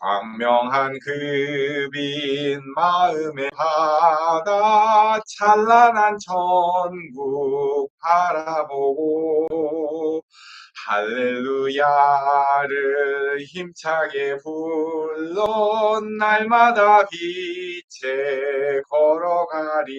광명한 그빛 마음에 받아 찬란한 천국 바라보고 할렐루야를 힘차게 불러 날마다 빛에 걸어가리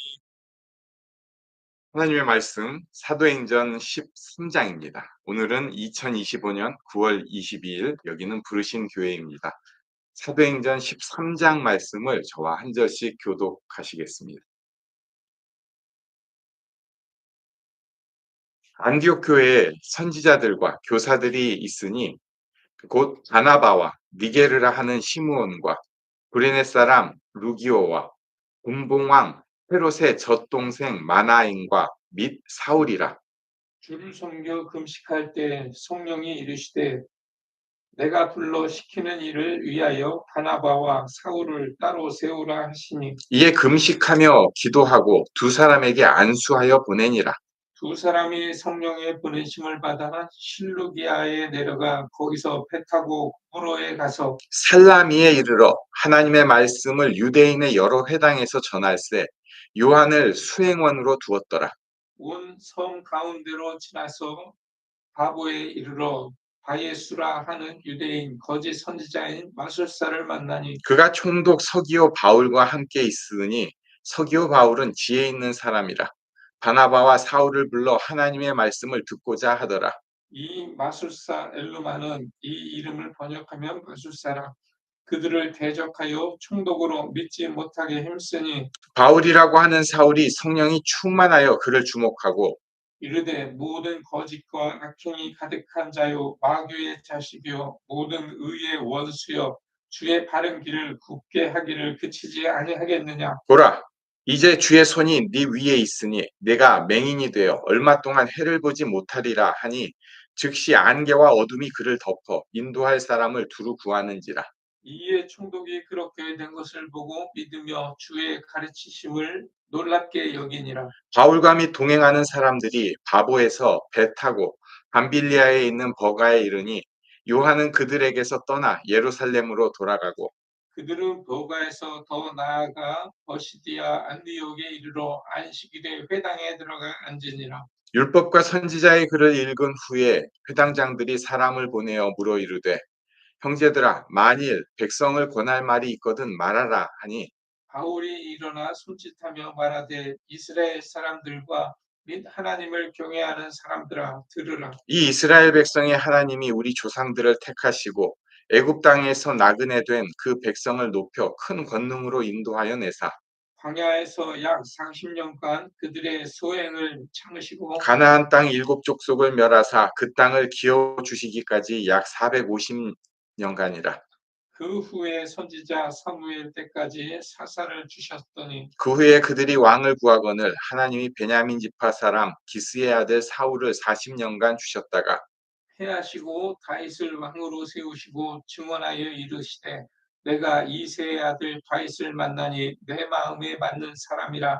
하나님의 말씀 사도행전 13장입니다. 오늘은 2025년 9월 22일 여기는 부르신 교회입니다. 사도행전 13장 말씀을 저와 한 절씩 교독하시겠습니다. 안디옥 교회에 선지자들과 교사들이 있으니 곧 바나바와 니게르라 하는 시므온과 구레네 사람 루기오와 군봉왕 헤롯의 젖동생 마나인과 및 사울이라. 주를 섬겨 금식할 때 성령이 이르시되 내가 불러 시키는 일을 위하여 바나바와 사울을 따로 세우라 하시니. 이에 금식하며 기도하고 두 사람에게 안수하여 보내니라. 두 사람이 성령의 보내심을 받아 실루기아에 내려가 거기서 배 타고 구로에 가서 살라미에 이르러 하나님의 말씀을 유대인의 여러 회당에서 전할세 요한을 수행원으로 두었더라. 온 섬 가운데로 지나서 바보에 이르러 바예수라 하는 유대인 거짓 선지자인 마술사를 만나니 그가 총독 서기오 바울과 함께 있으니 서기오 바울은 지혜 있는 사람이라. 바나바와 사울을 불러 하나님의 말씀을 듣고자 하더라. 이 마술사 엘루마는 이 이름을 번역하면 마술사라 그들을 대적하여 총독으로 믿지 못하게 힘쓰니 바울이라고 하는 사울이 성령이 충만하여 그를 주목하고 이르되 모든 거짓과 악행이 가득한 자요 마귀의 자식이요 모든 의의 원수여 주의 바른 길을 굽게 하기를 그치지 아니하겠느냐? 보라 이제 주의 손이 네 위에 있으니 내가 맹인이 되어 얼마 동안 해를 보지 못하리라 하니 즉시 안개와 어둠이 그를 덮어 인도할 사람을 두루 구하는지라 이에 총독이 그렇게 된 것을 보고 믿으며 주의 가르치심을 놀랍게 여기니라. 바울과 및 동행하는 사람들이 바보에서 배 타고 밤빌리아에 있는 버가에 이르니 요한은 그들에게서 떠나 예루살렘으로 돌아가고 그들은 버가에서 더 나아가 버시디아 안디옥에 이르러 안식일에 회당에 들어가 앉으니라. 율법과 선지자의 글을 읽은 후에 회당장들이 사람을 보내어 물어 이르되 형제들아 만일 백성을 권할 말이 있거든 말하라 하니 바울이 일어나 손짓하며 말하되 이스라엘 사람들과 및 하나님을 경외하는 사람들아 들으라. 이 이스라엘 백성의 하나님이 우리 조상들을 택하시고 애굽 땅에서 나그네 된 그 백성을 높여 큰 권능으로 인도하여 내사. 광야에서 약 40년간 그들의 소행을 참으시고 가나안 땅 일곱 족속을 멸하사 그 땅을 기어 주시기까지 약 450 년간이라. 그 후에 선지자 사무엘 때까지 사사를 주셨더니 그 후에 그들이 왕을 구하거늘 하나님이 베냐민 지파 사람 기스의 아들 사울을 40년간 주셨다가 해하시고 다윗을 왕으로 세우시고 증언하여 이르시되 내가 이세의 아들 다윗을 만나니 내 마음에 맞는 사람이라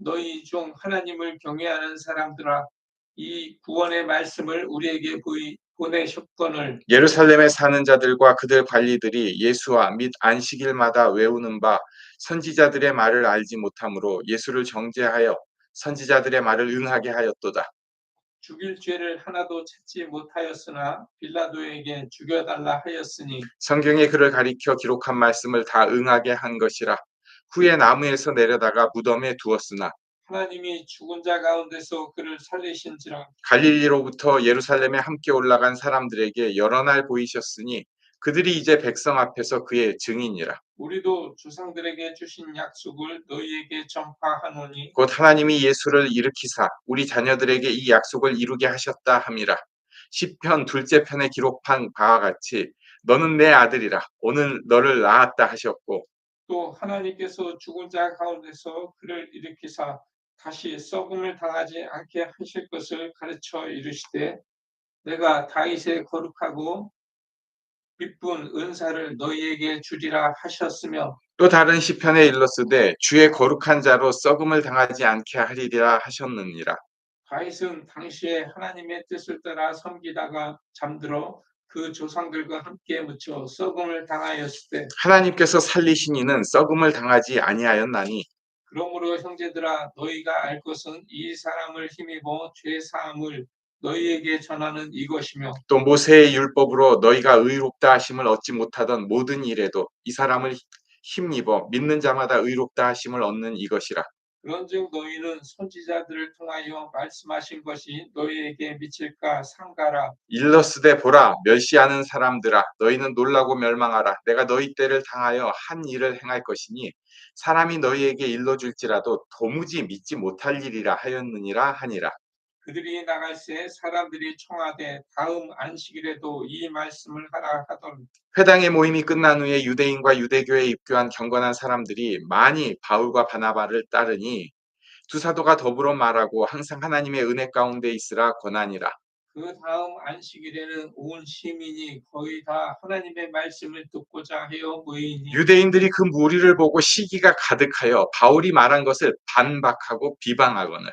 너희 중 하나님을 경외하는 사람들아 이 구원의 말씀을 우리에게 보이, 보내셨거늘 예루살렘에 사는 자들과 그들 관리들이 예수와 및 안식일마다 외우는 바 선지자들의 말을 알지 못하므로 예수를 정죄하여 선지자들의 말을 응하게 하였도다. 죽일 죄를 하나도 찾지 못하였으나 빌라도에게 죽여달라 하였으니 성경에 그를 가리켜 기록한 말씀을 다 응하게 한 것이라. 후에 나무에서 내려다가 무덤에 두었으나 하나님이 죽은 자 가운데서 그를 살리신지라 갈릴리로부터 예루살렘에 함께 올라간 사람들에게 여러 날 보이셨으니 그들이 이제 백성 앞에서 그의 증인이라. 우리도 조상들에게 주신 약속을 너희에게 전파하노니 곧 하나님이 예수를 일으키사 우리 자녀들에게 이 약속을 이루게 하셨다 함이라. 시편 둘째 편에 기록한 바와 같이 너는 내 아들이라 오늘 너를 낳았다 하셨고 또 하나님께서 죽은 자 가운데서 그를 일으키사 다시 썩음을 당하지 않게 하실 것을 가르쳐 이르시되 내가 다윗의 거룩하고 기쁜 은사를 너희에게 주리라 하셨으며 또 다른 시편에 일렀으되 주의 거룩한 자로 썩음을 당하지 않게 하리라 하셨느니라. 다윗은 당시에 하나님의 뜻을 따라 섬기다가 잠들어 그 조상들과 함께 묻혀 썩음을 당하였을 때 하나님께서 살리신 이는 썩음을 당하지 아니하였나니 그러므로 형제들아 너희가 알 것은 이 사람을 힘입어 죄 사함을 너희에게 전하는 이것이며 또 모세의 율법으로 너희가 의롭다 하심을 얻지 못하던 모든 일에도 이 사람을 힘입어 믿는 자마다 의롭다 하심을 얻는 이것이라. 그런즉 너희는 선지자들을 통하여 말씀하신 것이 너희에게 미칠까 상가라. 일러스되 보라 멸시하는 사람들아 너희는 놀라고 멸망하라. 내가 너희 때를 당하여 한 일을 행할 것이니 사람이 너희에게 일러줄지라도 도무지 믿지 못할 일이라 하였느니라 하니라 그들이 나갈 새 사람들이 청하되 다음 안식일에도 이 말씀을 하라 하던 회당의 모임이 끝난 후에 유대인과 유대교에 입교한 경건한 사람들이 많이 바울과 바나바를 따르니 두 사도가 더불어 말하고 항상 하나님의 은혜 가운데 있으라 권하니라. 그 다음 안식일에는 온 시민이 거의 다 하나님의 말씀을 듣고자 하여 모이니 유대인들이 그 무리를 보고 시기가 가득하여 바울이 말한 것을 반박하고 비방하거늘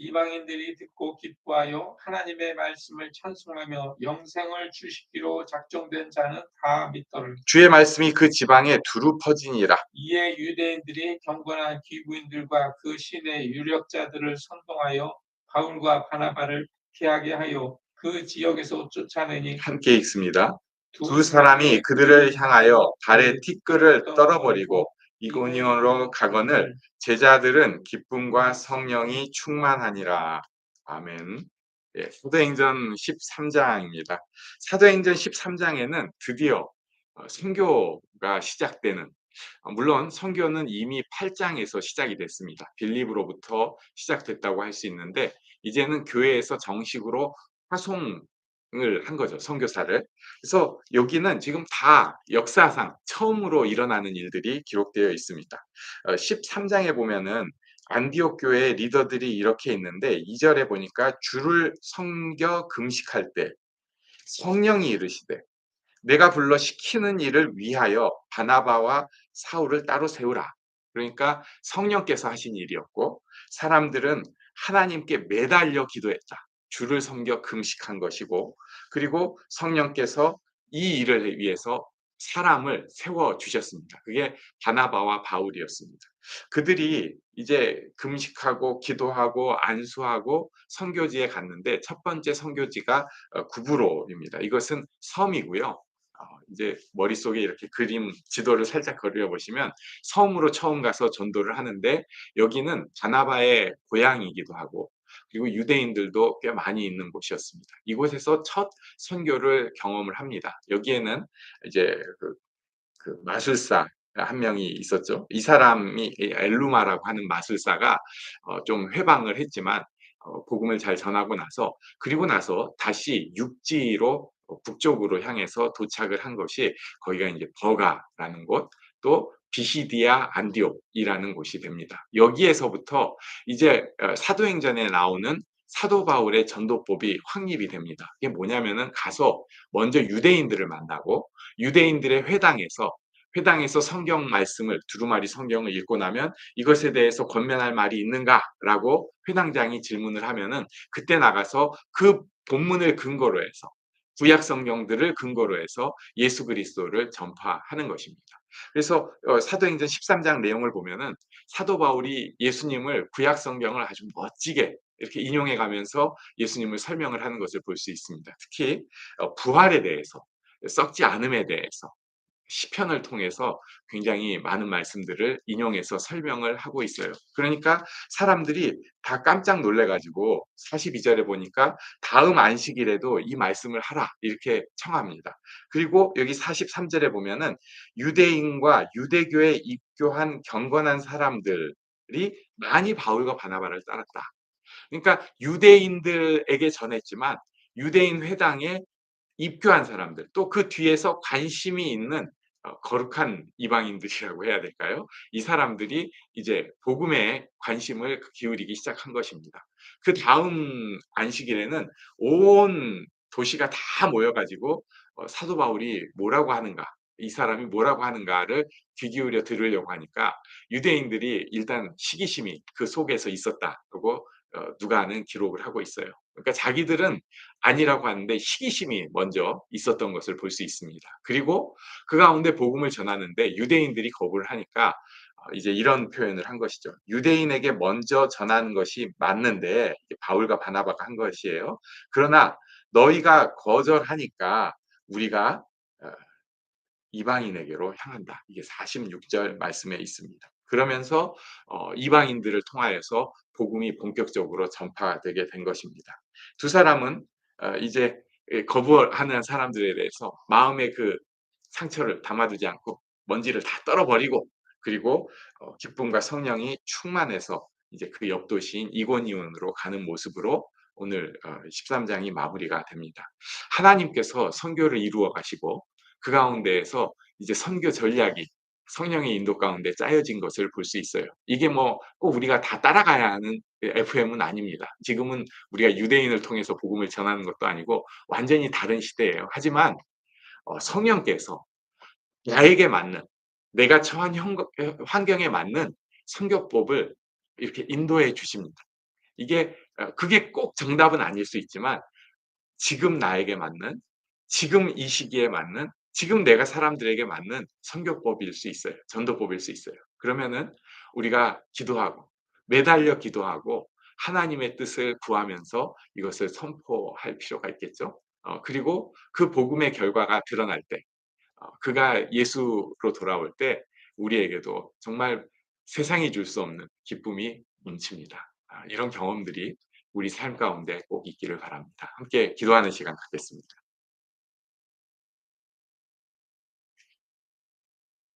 이방인들이 듣고 기뻐하여 하나님의 말씀을 찬송하며 영생을 주시기로 작정된 자는 다 믿더를 주의 말씀이 그 지방에 두루 퍼지니라 이에 유대인들이 경건한 기부인들과 그 신의 유력자들을 선동하여 바울과 바나바를 피하게 하여 그 지역에서 쫓아내니 함께 읽습니다. 두 사람이 그들을 향하여 발에 티끌을 떨어버리고 이고니온으로 가거늘 제자들은 기쁨과 성령이 충만하니라. 아멘. 예, 사도행전 13장입니다. 사도행전 13장에는 드디어 어, 선교가 시작되는 어, 물론 선교는 이미 8장에서 시작이 됐습니다. 빌립으로부터 시작됐다고 할 수 있는데 이제는 교회에서 정식으로 파송을 한 거죠. 선교사를. 그래서 여기는 지금 다 역사상 처음으로 일어나는 일들이 기록되어 있습니다. 어, 13장에 보면은 안디옥 교회 리더들이 이렇게 있는데 2절에 보니까 주를 섬겨 금식할 때 성령이 이르시되 내가 불러 시키는 일을 위하여 바나바와 사울을 따로 세우라. 그러니까 성령께서 하신 일이었고 사람들은 하나님께 매달려 기도했다. 주를 섬겨 금식한 것이고 그리고 성령께서 이 일을 위해서 사람을 세워 주셨습니다. 그게 바나바와 바울이었습니다. 그들이 이제 금식하고 기도하고 안수하고 선교지에 갔는데 첫 번째 선교지가 어, 구브로입니다. 이것은 섬이고요. 어, 이제 머릿속에 이렇게 그림 지도를 살짝 그려 보시면 섬으로 처음 가서 전도를 하는데 여기는 바나바의 고향이기도 하고 그리고 유대인들도 꽤 많이 있는 곳이었습니다. 이곳에서 첫 선교를 경험을 합니다. 여기에는 이제 그, 그 마술사 한 명이 있었죠. 이 사람이 엘루마라고 하는 마술사가 어, 좀 회방을 했지만 어, 복음을 잘 전하고 나서 그리고 나서 다시 육지로 어, 북쪽으로 향해서 도착을 한 것이 거기가 이제 버가라는 곳, 또 비시디아 안디옥이라는 곳이 됩니다. 여기에서부터 이제 어, 사도행전에 나오는 사도 바울의 전도법이 확립이 됩니다. 이게 뭐냐면은 가서 먼저 유대인들을 만나고 유대인들의 회당에서 회당에서 성경 말씀을 두루마리 성경을 읽고 나면 이것에 대해서 권면할 말이 있는가라고 회당장이 질문을 하면은 그때 나가서 그 본문을 근거로 해서 구약 성경들을 근거로 해서 예수 그리스도를 전파하는 것입니다. 그래서 어, 사도행전 13장 내용을 보면은 사도 바울이 예수님을 구약 성경을 아주 멋지게 이렇게 인용해 가면서 예수님을 설명을 하는 것을 볼 수 있습니다. 특히 어, 부활에 대해서, 썩지 않음에 대해서 시편을 통해서 굉장히 많은 말씀들을 인용해서 설명을 하고 있어요. 그러니까 사람들이 다 깜짝 놀래 가지고 42절에 보니까 다음 안식일에도 이 말씀을 하라 이렇게 청합니다. 그리고 여기 43절에 보면은 유대인과 유대교에 입교한 경건한 사람들이 많이 바울과 바나바를 따랐다. 그러니까 유대인들에게 전했지만 유대인 회당에 입교한 사람들 또 그 뒤에서 관심이 있는 어 거룩한 이방인들이라고 해야 될까요? 이 사람들이 이제 복음에 관심을 기울이기 시작한 것입니다. 그 다음 안식일에는 온 도시가 다 모여 가지고 어 사도 바울이 뭐라고 하는가, 이 사람이 뭐라고 하는가를 귀 기울여 들으려고 하니까 유대인들이 일단 시기심이 그 속에서 있었다고 어 누가는 기록을 하고 있어요. 그러니까 자기들은 아니라고 하는데 시기심이 먼저 있었던 것을 볼 수 있습니다. 그리고 그 가운데 복음을 전하는데 유대인들이 거부를 하니까 어 이제 이런 표현을 한 것이죠. 유대인에게 먼저 전하는 것이 맞는데 바울과 바나바가 한 것이에요. 그러나 너희가 거절하니까 우리가 어 이방인에게로 향한다. 이게 46절 말씀에 있습니다. 그러면서 어 이방인들을 통하여서 복음이 본격적으로 전파가 되게 된 것입니다. 두 사람은 어 이제 예 거부하는 사람들에 대해서 마음의 그 상처를 담아두지 않고 먼지를 다 떨어버리고 그리고 어 기쁨과 성령이 충만해서 이제 그 옆 도시인 이고니온으로 가는 모습으로 오늘 어 13장이 마무리가 됩니다. 하나님께서 선교를 이루어 가시고 그 가운데에서 이제 선교 전략이 성령의 인도 가운데 짜여진 것을 볼 수 있어요. 이게 뭐 꼭 우리가 다 따라가야 하는 FM은 아닙니다. 지금은 우리가 유대인을 통해서 복음을 전하는 것도 아니고 완전히 다른 시대예요. 하지만 어 성령께서 나에게 맞는 내가 처한 환경에 맞는 선교법을 이렇게 인도해 주십니다. 이게 어 그게 꼭 정답은 아닐 수 있지만 지금 나에게 맞는 지금 이 시기에 맞는 지금 내가 사람들에게 맞는 선교법일 수 있어요. 전도법일 수 있어요. 그러면은 우리가 기도하고 매달려 기도하고 하나님의 뜻을 구하면서 이것을 선포할 필요가 있겠죠. 어 그리고 그 복음의 결과가 드러날 때 어 그가 예수로 돌아올 때 우리에게도 정말 세상이 줄 수 없는 기쁨이 넘칩니다. 아 이런 경험들이 우리 삶 가운데 꼭 있기를 바랍니다. 함께 기도하는 시간 갖겠습니다.